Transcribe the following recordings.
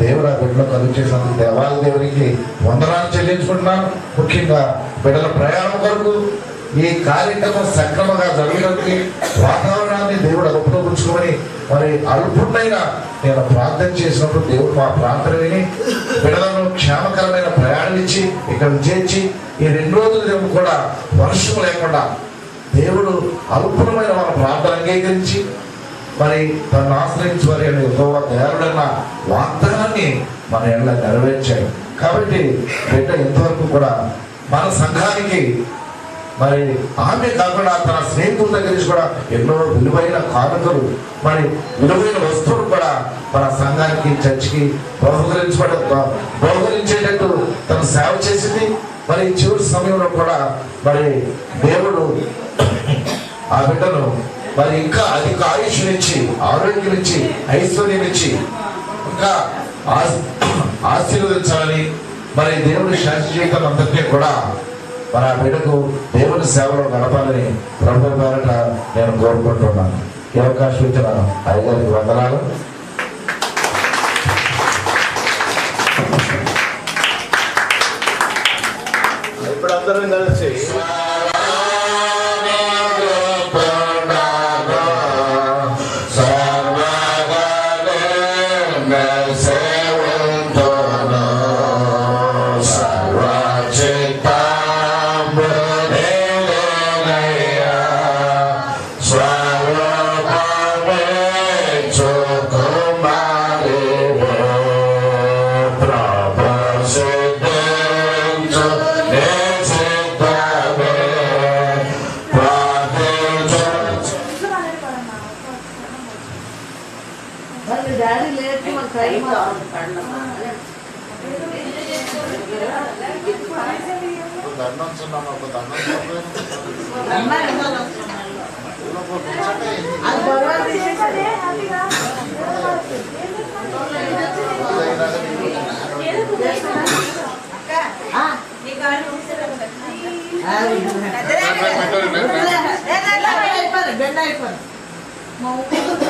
దేవుడు ఆ బిడ్డలో కలుగు దేవాల దేవునికి వందనాలు చెల్లించుకుంటున్నాను. ముఖ్యంగా బిడ్డల ప్రయాణం కొరకు ఈ కార్యక్రమం సక్రమంగా జరగడానికి వాతావరణాన్ని దేవుడు అదుపులో ఉంచుకోమని మరి అల్పుడైన నేను ప్రార్థన చేసినప్పుడు దేవుడు మా ప్రార్థన విని బిడ్డలను క్షేమకరమైన ప్రయాణం ఇచ్చి ఇక్కడ చేర్చి ఈ రెండు రోజులు దేవుడు కూడా వర్షం లేకుండా దేవుడు అల్పుణమైన మన ప్రార్థన అంగీకరించి మరి తను ఆశ్రయించువారి అనే యెహోవా దయాళుడన్న వాగ్దానాన్ని మన ఎళ్ళ నెరవేర్చాడు. కాబట్టి బిడ్డ ఇంతవరకు కూడా మన సంఘానికి మరి ఆమె కాకుండా తన స్నేహితుల దగ్గర నుంచి కూడా ఎన్నో విలువైన కానుకలు మరి విలువైన వస్తువులు కూడా మన సంఘానికి చర్చికి బహుకరించబడ బహుకరించేటట్టు తను సేవ చేసింది. మరి చివరి సమయంలో కూడా మరి దేవుడు ఆ బిడ్డను మరి ఇంకా అధిక ఆయుష్నిచ్చి ఆరోగ్యం ఇచ్చి ఐశ్వర్యం ఇచ్చి ఇంకా ఆశీర్వదించాలని మరి దేవుని శాంతి జీవితం అంతటినీ కూడా మన బిడ్డకు దేవుని సేవలో గడపాలని ప్రభు పేరట నేను కోరుకుంటున్నాను. ఈ అవకాశం ఇచ్చిన అయ్యగారికి వందనాలు. ఇప్పుడు అందరం కలిసి వాళ్ళు డాడీ లేట్ మాకు టైం బెండ అయ్యో అయ్యో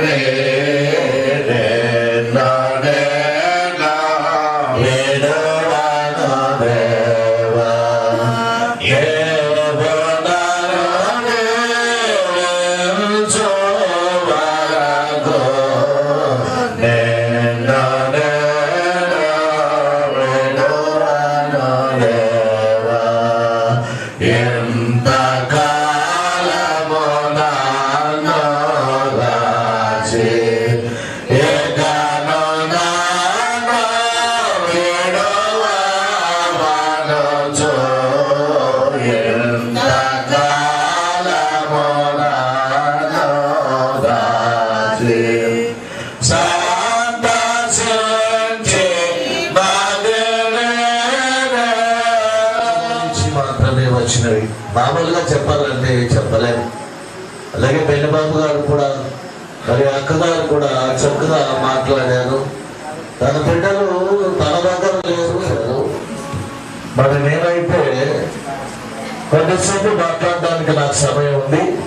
Amém. మామూలుగా చెప్పాలంటే చెప్పలేము. అలాగే పెన్నబాబు గారు కూడా మరి అక్కగారు కూడా చక్కగా మాట్లాడారు. తన బిడ్డలు తన దగ్గర లేరు. మరి నేనైతే కొద్దిసేపు మాట్లాడడానికి నాకు సమయం ఉంది.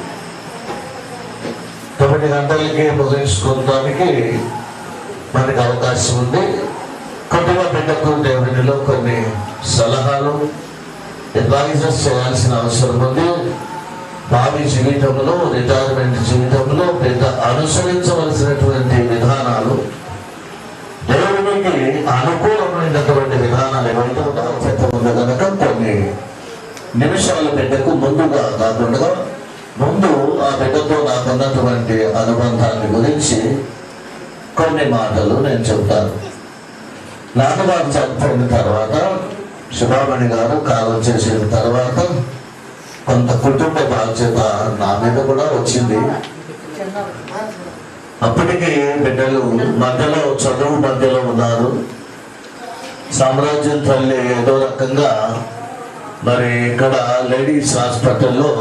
తొమ్మిది గంటలకి ముగించుకోవడానికి మనకి అవకాశం ఉంది. కొద్దిగా బిడ్డకు దేవుడిలో కొన్ని సలహాలు అడ్వైజర్స్ చేయాల్సిన అవసరం ఉంది. భావి జీవితంలో రిటైర్మెంట్ జీవితంలో పెద్ద అనుసరించవలసినటువంటి విధానాలు దేవునికి అనుకూలమైనటువంటి విధానాలు ఏవైతే ఉన్నాయో ఉంది కనుక కొన్ని నిమిషాల బిడ్డకు ముందుగా కాకుండా ముందు ఆ బిడ్డతో నాకున్నటువంటి అనుబంధాన్ని గురించి కొన్ని మాటలు నేను చెప్తాను. నాన్నగారు చనిపోయిన తర్వాత శుభామణి గారు కాలం చేసిన తర్వాత కొంత కుటుంబ బాధ్యత నా మీద కూడా వచ్చింది. అప్పటికి బిడ్డలు మధ్యలో చదువు మధ్యలో ఉన్నారు. సామ్రాజ్యం తల్లి ఏదో రకంగా మరి ఇక్కడ లేడీస్ హాస్పిటల్లో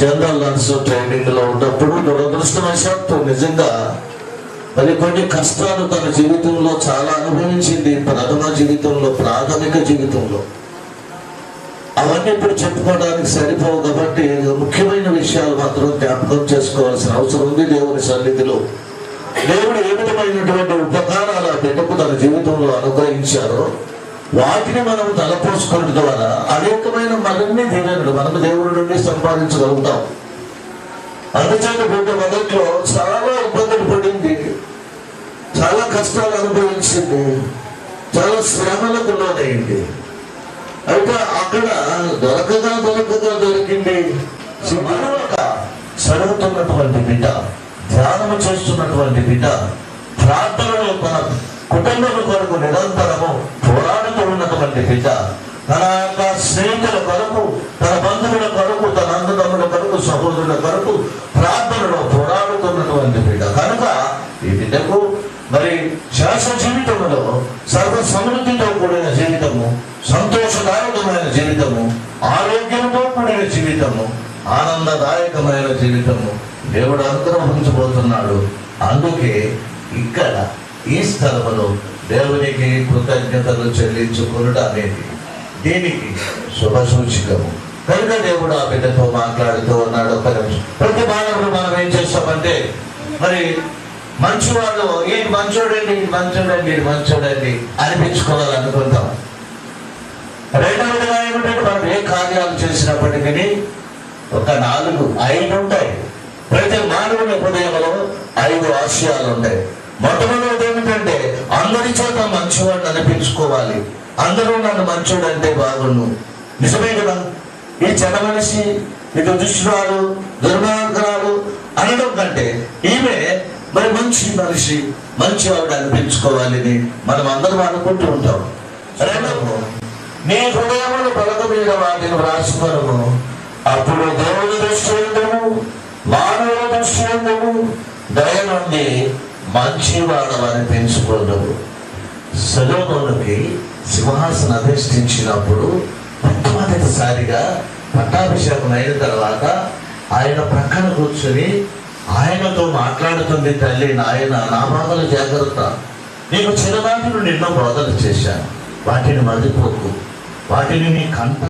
జనరల్ నర్స్ ట్రైనింగ్లో ఉన్నప్పుడు దురదృష్టవశాత్తు నిజంగా మరి కొన్ని కష్టాలు తన జీవితంలో చాలా అనుభవించింది. ప్రథమ జీవితంలో ప్రాథమిక జీవితంలో. అవన్నీ ఇప్పుడు చెప్పుకోవడానికి సరిపోవు కాబట్టి ముఖ్యమైన విషయాలు మాత్రం జ్ఞాపకం చేసుకోవాల్సిన అవసరం ఉంది దేవుని సన్నిధిలో. దేవుడు ఏ విధమైనటువంటి ఉపకారాలు ఆ బిడ్డకు తన జీవితంలో అనుగ్రహించారో వాటిని మనం తలపోసుకోవడం ద్వారా అనేకమైన మనల్ని దీవెనలు మనం దేవుడి నుండి సంపాదించగలుగుతాం. అందుచేత బిడ్డ మొదట్లో చాలా ఇబ్బందులు పడింది. చాలా కష్టాలు అనుభవించింది. చాలా శ్రమలకు లోనైంది. అయితే అక్కడ దొరకగా దొరకగా దొరికింది మరొక చదువుతున్నటువంటి బిడ్డ ధ్యానం చేస్తున్నటువంటి బిడ్డ ప్రార్థనలో తన కుటుంబం కొరకు నిరంతరము పోరాడుతున్నటువంటి బిడ్డ తన యొక్క స్నేహితుల కొరకు తన బంధువుల కొరకు తన అన్నదమ్ముల కొరకు సహోదరుల కొరకు ప్రార్థనలో పోరాడుతున్నటువంటి బిడ్డ కనుక ఈ బిడ్డకు మరి శాశ్వత జీవితంలో సర్వ సమృద్ధితో కూడిన జీవితము సంతోషదాయకమైన జీవితము ఆరోగ్యంతో కూడిన జీవితము ఆనందదాయకమైన జీవితము. దేవుడు అనుగ్రహించబోతున్నాడు. అందుకే ఇక్కడ ఈ స్థలములో దేవునికి కృతజ్ఞతలు చెల్లించుకునుట అనేది దీనికి శుభ సూచికము. కనుక దేవుడు ఆ బిడ్డతో మాట్లాడుతూ ఉన్నాడు. ఒక నిమిషం. ప్రతి మానవుడు మనం ఏం చేస్తామంటే మరి మంచివాళ్ళు ఏంటి మంచోడండి మంచోడండి ఇది మంచోడండి అనిపించుకోవాలనుకుంటాం. రెండవదిగా ఏమిటంటే మనం ఏ కార్యాలు చేసినప్పటికీ ఒక నాలుగు ఐదు ఉంటాయి. ప్రతి మానవుని హృదయంలో ఐదు ఆశయాలు ఉంటాయి. మొట్టమొదటి ఏమిటంటే అందరి చేత మంచివాడిని అనిపించుకోవాలి. అందరూ నన్ను మంచోడు అంటే బాగుండు. నిజమే కదా? ఈ చెడ మనిషి ఇది దుష్టురాలు దుర్మార్గరాలు అనడం కంటే ఈమె మరి మంచి మనిషి మంచి ఆవిడ అనిపించుకోవాలని మనం అందరం అనుకుంటూ ఉంటాం. రెండవ నీ హృదయములు పలక మీద వాటిని రాసుకోవడము అప్పుడు దేవుని దృష్టి ఎందుకు? మానవుల దృష్టి ఎందుకు? దయ నుండి మంచివాడవని పెంచుకోదము సలోనుకి సింహాసనం అధిష్ఠించినప్పుడు మొట్టమొదటిసారిగా పట్టాభిషేకం అయిన తర్వాత ఆయన ప్రక్కన కూర్చొని ఆయనతో మాట్లాడుతుంది తల్లి నాయన నా బాధలు జాగ్రత్త. నీకు చిన్ననాటి నుండి ఎన్నో బోధలు చేశాను. వాటిని మర్చిపోకు. వాటిని నీ కంట